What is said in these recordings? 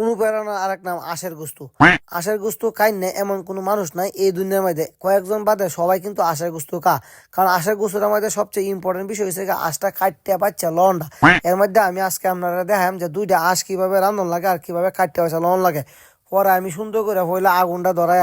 অনুপ্রেরণার আরেক নাম আশের গুস্তু। আশের গুস্তু কাইন নেই এমন কোনো মানুষ নাই এই দুনিয়ার মধ্যে। কয়েকজন বাদে সবাই কিন্তু আশের গুস্তু কা কারণ আশের গুস্তুর মধ্যে সবচেয়ে ইম্পর্টেন্ট বিষয় হচ্ছে আশটা কাটতে পারছে লন্ডা এর মধ্যে আমি আজকে আপনারা দেখাম যে দুইটা আশ কীভাবে রান্ধন লাগে আর কীভাবে কাটতে পারছে লন লাগে। পরে আমি সুন্দর করে হইলে আগুনটা ধরাই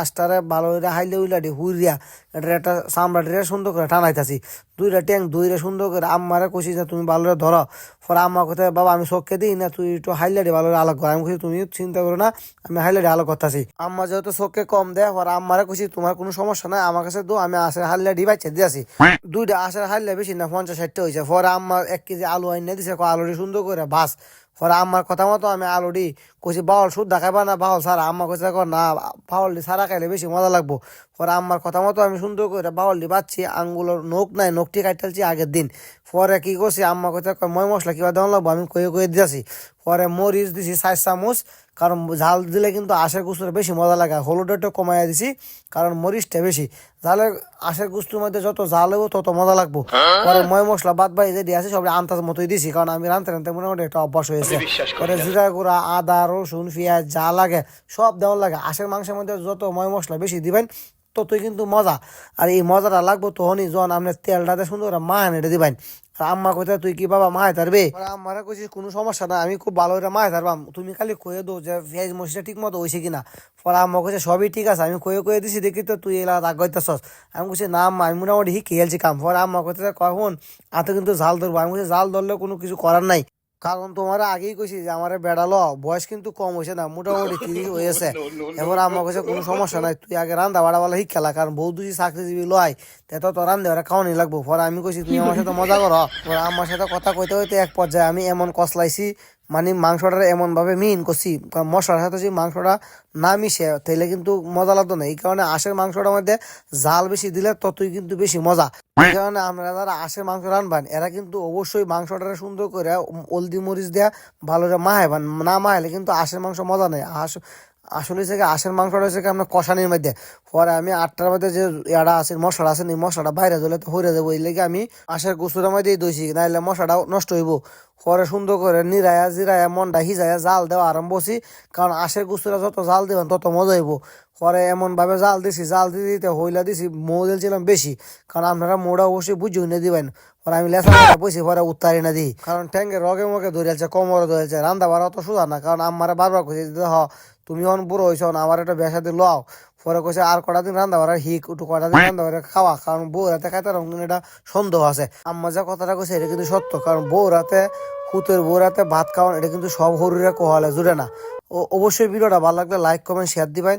আশটারে ভালো হাইলে উইলাডি হুইরিয়া। এটা একটা চামড়াটিরে সুন্দর করে টানাইতাছি। দুইটা ট্যাং, দুইটা সুন্দর করে আম্মারে কইছি যে তুমি ভালো ধরো। পরে আম্মা কোথায় বাবা, আমি চোখকে দিই না, তুই একটু হাইলাডি ভালো আলোক কর। আমি কইছি, তুমি চিন্তা করো না, আমি হাইলাডি আলোক করতেছি। আম্মা যেহেতু চোখকে কম দেয়, পরে আম্মারে কইছি, তোমার কোনো সমস্যা নাই, আমার কাছে দো আমি আশের হাইলাডি বাচ্চা দিয়েছি দুইটা আশের হাইলে বেশি না, পঞ্চাশ ষাটটা হয়েছে পরে আম্মা এক কেজি আলু আইনে দিছে আলুটি সুন্দর করে ভাস পরে আম্মার কথা মতো আমি আলুটি কইছি, বাউল সুদ দেখাইবা না, বাউল সারা আম্মা কইছে না, বাউলটি সারা খাইলে বেশি মজা লাগবো। পরে আম্মার কথা মতো আমি সুন্দর করে বাউলি বাচ্ছি আঙ্গুলোর নখ নাই, নখটি কাটালছি আগের দিন। পরে কি করছি, আম্মা কথা ময় মশলা কিবা দেওয়া লাগবো? আমি কয়ে কয়ে দিয়েছি পরে মরিচ দিছি চার চামচ কারণ ঝাল দিলে কিন্তু আশের গুস্তুর বেশি মজা লাগে। হলুদ একটু কমাইয়া দিছি কারণ মরিচটা বেশি। ঝালের আশের গুস্তুর মধ্যে যত ঝাল হব তত মজা লাগবো। পরে ময় মশলা বাদ বাই যে আছে সব আন্তাজ মতোই দিছি কারণ আমি রানতে রানতে মোটামুটি একটা অভ্যাস হয়েছে পরে জিরা গুঁড়া আদা রসুন পেঁয়াজ যা লাগে সব দেওয়া লাগে। আশের মাংসের মধ্যে যত ময় মশলা বেশি দিবেন ততই কিন্তু মজা। আর এই মজাটা লাগবো তখনই যখন আপনি তেলটাতে সুন্দর করে মা এনে দিবেন। আম্মা কোথায় তুই কি বাবা মায় ধরবে? আম্মারা কইছিস কোনো সমস্যা না আমি খুব ভালো করে মায় ধরবাম। তুমি খালি কয়ে দো যে পেঁয়াজ মশলা ঠিক মতো হয়েছে কিনা? পরে আম্মা কইছে, সবই ঠিক আছে, আমি কয়ে কয়ে দিছি, দেখি তো তুই এলা রাগ করতেছস আমি কইছি, না আম্মা, আমি মোটামুটি খেয়েছি কাম। পরে আম্মা কোথায় কখন আতে কিন্তু জাল ধরবো। আমি কইছি জাল ধরলে কোনো কিছু করার নাই। কারণ তোমার আগেই কইছি যে আমার বেড়ালো বয়স কিন্তু কম হয়েছে না মোটামুটি তিরিশ হয়েছে এবার আমার কাছে কোনো সমস্যা নাই তুই আগে রান্দা বাড়া বলা শিক্ষা কারণ বউ দুই চাকরিজীবী লয় তে তো রান্ধে ওরা খাওয়ানি লাগবো। পরে আমি কইছি তুমি আমার সাথে মজা করো। আমার সাথে কথা কইতে হইতে এক পর্যায়ে আমি এমন কসলাইছি মানে মাংসটা এমনভাবে মিন করছি কারণ মশলার সাথে যদি মাংসটা না মিশে তাহলে কিন্তু মজা লাগতো না। এই কারণে আশের মাংসটার মধ্যে জাল বেশি দিলে ততই কিন্তু বেশি মজা। এই কারণে আমরা যারা আশের মাংস রানবান এরা কিন্তু অবশ্যই মাংসটা সুন্দর করে হলদি মরিচ দেয়া ভালো মাহাইবান না মাহাইলে কিন্তু আশের মাংস মজা নেই। আশ আসলে হচ্ছে কি আশের মাংসটা হচ্ছে আপনার কষানির মধ্যে। পরে আমি আটটার মধ্যে যে ইয়াটা আছে, মশলা আছে নি মশলাটা বাইরে দিলে তো হইরে যাব, এই লেগে আমি আশের গুস্তুটার মধ্যেই দইছি, নাইলে মশলাটা নষ্ট হইব। পরে সুন্দর করে নিরায়া জিরায়া মনটা হিজায়া জাল দেওয়া আরম্ভ করছি, কারণ আশের গুস্তুটা যত জাল দেবেন তত মজা হইব। পরে এমনভাবে জাল দিছি, জাল দিতে দিতে হইলা দিছি মৌ দিয়েছিলাম বেশি, কারণ আপনারা মোড়া অবশ্যই বুঝে না দিবেন পরে আমি লেসা বসি, পরে উত্তারি না দিই, কারণ ট্যাঙ্কে রগে মগে ধরেছে কোমরে ধরেছে রান্দা বাড়া তো সুদা না, কারণ আমার বারবার কইছে যে হ তুমি অন বুড়ো হয়েছ আমার একটা বেসা দিয়ে লও। পরে কইছে, আর কটা দিন রান্না বাড়া হিক, উঠু, কটা দিন রান্না বাড়া খাওয়া, কারণ বউ রাতে খাইতে এটা সন্দেহ আছে। আম্মা যা কথাটা কইছে, এটা কিন্তু সত্য, কারণ বউ রাতে হুতের বউ রাতে ভাত খাওয়ান, এটা কিন্তু সব হরুরে কোহালে জুড়ে না। ও, অবশ্যই ভিডিওটা ভালো লাগলে লাইক কমেন্ট শেয়ার দিবেন।